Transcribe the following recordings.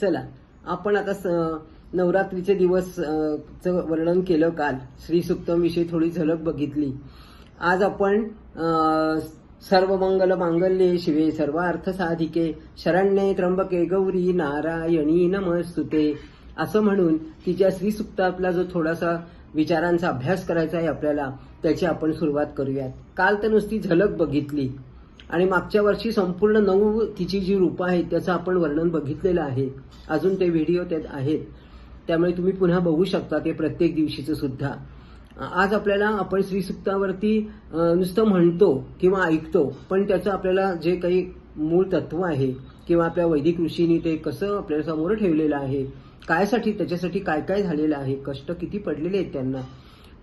चला आपण आता स- नवरात्रीचे दिवस चं वर्णन केलं काल. श्री सुक्तम विषयी थोडी झलक बघितली. आज आपण सर्व मंगल मांगल्ये शिवे सर्व अर्थ साधिके शरण्ये त्र्यंबके गौरी नारायणी नमस्तुते. असं म्हणून तिच्या श्री सुक्तातला जो थोडासा विचारांचा अभ्यास करायचा आहे आपल्याला त्याची आपण सुरुवात करूयात. काल तर नुसती झलक बघितली. आणि मागच्या वर्षी संपूर्ण नऊ तिची जी रूपं आहेत त्याचं आपण वर्णन बघितलेलं आहे. अजून ते व्हिडिओ त्यात आहेत. त्यामुळे तुम्ही पुन्हा बघू शकता ते प्रत्येक दिवशीचं सुद्धा. आज आपल्याला आपण श्रीसुक्तावरती नुसतं म्हणतो किंवा ऐकतो पण त्याचं आपल्याला जे काही मूळ तत्व आहे किंवा आपल्या वैदिक ऋषींनी ते कसं आपल्यासमोर ठेवलेलं आहे कायसाठी त्याच्यासाठी काय काय झालेलं आहे कष्ट किती पडलेले आहेत त्यांना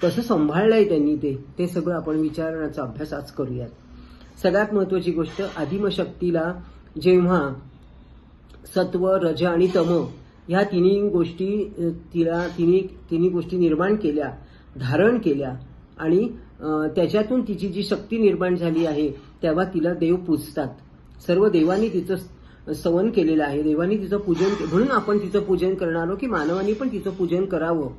कसं सांभाळलंय त्यांनी ते ते सगळं आपण विचारण्याचा अभ्यास आज करूयात. सगळ्यात महत्वाची गोष्ट आदिमशक्तीला जेव्हा सत्व रज आणि तम ह्या तिन्ही गोष्टी तिला तिन्ही तिन्ही गोष्टी निर्माण केल्या धारण केल्या आणि त्याच्यातून तिची जी शक्ती निर्माण झाली आहे तेव्हा तिला देव पूजतात. सर्व देवांनी तिचं सवन केलेलं आहे. देवांनी तिचं पूजन म्हणून आपण तिचं पूजन करणारो की मानवांनी पण तिचं पूजन करावं.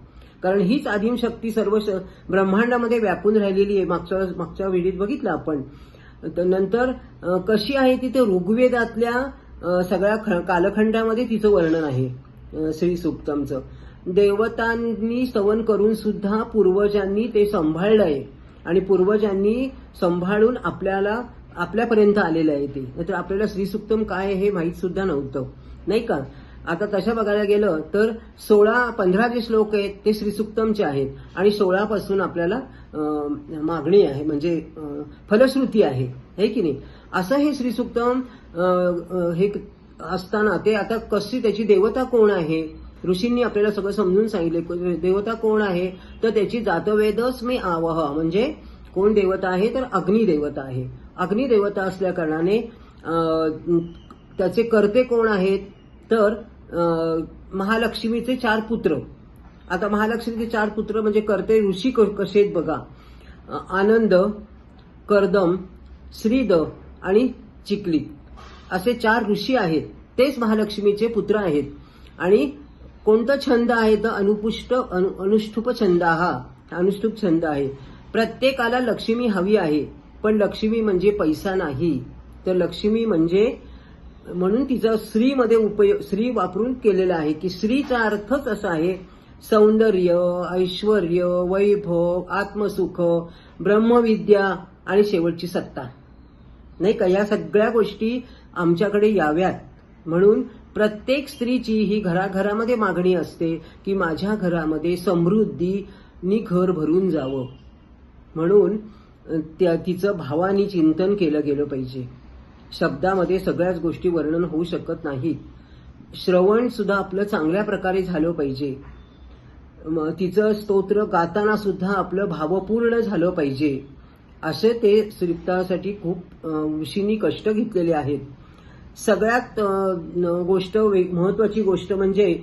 कारण हीच आदिम शक्ती सर्व श- ब्रह्मांडामध्ये व्यापून राहिलेली आहे. मागच्या मागच्या वेळीत बघितलं आपण. नंतर कशी आहे ती ते ऋग्वेदातल्या सगळ्या ख- कालखंडामध्ये तिचं वर्णन आहे श्री सुक्तमचं. देवतांनी स्तवन करून सुद्धा पूर्वजांनी ते सांभाळलं आहे आणि पूर्वजांनी सांभाळून आपल्याला आपल्यापर्यंत आलेलं आहे ते. नाहीतर आपल्याला श्रीसुक्तम काय आहे हे माहीत सुद्धा नव्हतं. नाही का? आता तशा बघायला गेलं तर सोळा पंधरा जे श्लोक आहेत ते श्रीसुक्तमचे आहेत. आणि सोळापासून आपल्याला मागणी आहे म्हणजे फलश्रुती आहे. हे की नाही? असं हे श्रीसुक्तम हे असताना ते आता कशी त्याची देवता कोण आहे? ऋषींनी आपल्याला सगळं समजून सांगितले. देवता कोण आहे? तर त्याची जातवेदच मी आवह. म्हणजे कोण देवता आहे? तर अग्निदेवता आहे. अग्निदेवता असल्या कारणाने त्याचे कर्ते कोण आहेत? तर महालक्ष्मीचे चार पुत्र. आता महालक्ष्मीचे चार पुत्र म्हणजे कर्ते ऋषी क- कसे आहेत बघा आनंद कर्दम श्रीद आणि चिखली. असे चार ऋषी आहेत. तेच महालक्ष्मीचे पुत्र आहेत. आणि कोणता छंद आहे तर अनुपुष्ट अनु, अनुष्ठुप छंद हा अनुष्ठुप छंद आहे. प्रत्येकाला लक्ष्मी हवी आहे. पण लक्ष्मी म्हणजे पैसा नाही. तर लक्ष्मी म्हणजे म्हणून तिचा स्त्रीमध्ये उपयोग स्त्री वापरून केलेला आहे की स्त्रीचा अर्थच असा आहे सौंदर्य ऐश्वर वैभव आत्मसुख ब्रह्मविद्या आणि शेवटची सत्ता. नाही का? या सगळ्या गोष्टी आमच्याकडे याव्यात. म्हणून प्रत्येक स्त्रीची ही घराघरामध्ये मागणी असते की माझ्या घरामध्ये समृद्धीनी घर भरून जावं. म्हणून त्या तिचं भावानी चिंतन केलं गेलं पाहिजे. शब्दामध्ये सगळ्याच गोष्टी वर्णन होऊ शकत नाहीत. श्रवण सुद्धा आपलं चांगल्या प्रकारे झालं पाहिजे. तिचं स्तोत्र गाताना सुद्धा आपलं भावपूर्ण झालं पाहिजे. असे ते श्रीप्तासाठी खूप ऋषींनी कष्ट घेतलेले आहेत. सगळ्यात गोष्ट वे- महत्वाची गोष्ट म्हणजे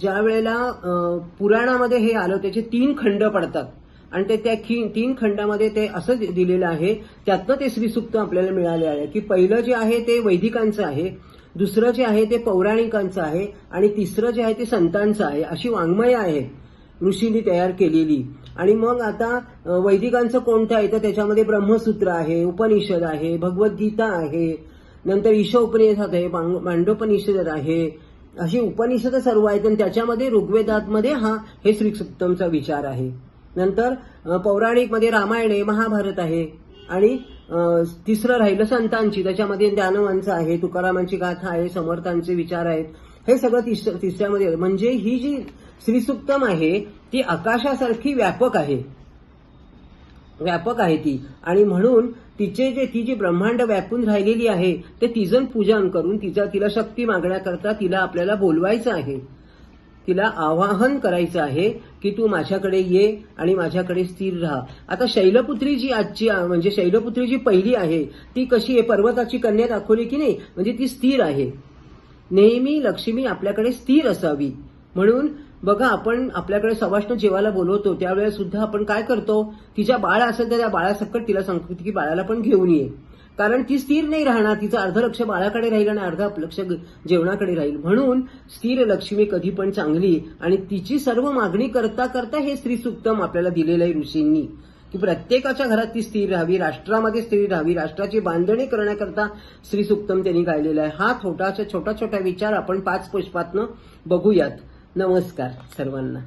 ज्या वेळेला पुराणामध्ये हे आलं त्याचे तीन खंड पडतात. आणि ते त्या तीन खंडामध्ये ते असं दिलेलं आहे त्यातनं ते श्रीसुक्त आपल्याला मिळाले आहे की पहिलं जे आहे ते वैदिकांचं आहे दुसरं जे आहे ते पौराणिकांचं आहे आणि तिसरं जे आहे ते संतांचं आहे अशी वाङ्मय आहे ऋषींनी तयार केलेली. आणि मग आता वैदिकांचं कोणतं आहे? तर त्याच्यामध्ये ब्रह्मसूत्र आहे उपनिषद आहे भगवद्गीता आहे नंतर ईशोपनिषद आहे मांडोपनिषद आहे अशी उपनिषद सर्व आहेत आणि त्याच्यामध्ये ऋग्वेदातमध्ये हा हे श्रीसुक्तमचा विचार आहे. नंतर पौराणिकमध्ये रामायण आहे महाभारत आहे. आणि तिसरं राहिलं संतांची त्याच्यामध्ये ज्ञानवांचं आहे तुकारामांची गाथा आहे समर्थांचे विचार आहेत. हे सगळं तिस तिसऱ्यामध्ये म्हणजे ही जी श्रीसुक्तम आहे ती आकाशासारखी व्यापक आहे. व्यापक आहे ती. आणि म्हणून तिचे जे ती जी ब्रह्मांड व्यापून राहिलेली आहे ते तिजन पूजन करून तिचा तिला शक्ती मागण्याकरता तिला आपल्याला बोलवायचं आहे. तिला आवाहन करायचं आहे की तू माझ्याकडे ये आणि माझ्याकडे स्थिर राहा. आता शैलपुत्री जी आजची म्हणजे शैलपुत्री जी पहिली आहे ती कशी आहे? पर्वताची कन्या दाखवली की नाही? म्हणजे ती स्थिर आहे. नेहमी लक्ष्मी आपल्याकडे स्थिर असावी. म्हणून बघा आपण आपल्याकडे सवाष्ण जेवायला बोलवतो त्यावेळेस सुद्धा आपण काय करतो? तिच्या बाळ असेल तर त्या बाळासकट तिला सांगतो की बाळाला पण घेऊन ये. कारण ती स्थिर नाही राहणार तिचं अर्ध लक्ष बाळाकडे राहील आणि अर्ध लक्ष जेवणाकडे राहील. म्हणून स्थिर लक्ष्मी कधी पण चांगली आणि तिची सर्व मागणी करता करता हे स्त्री सुक्तम आपल्याला दिलेलं आहे ऋषींनी. की प्रत्येकाच्या घरात ती स्थिर राहावी राष्ट्रामध्ये स्थिर राहावी राष्ट्राची बांधणी करण्याकरता स्त्री सुक्तम त्यांनी गायलेला आहे. हा छोटासा छोटा छोटा विचार आपण पाच पुष्पातनं बघूयात. नमस्कार सर्वांना.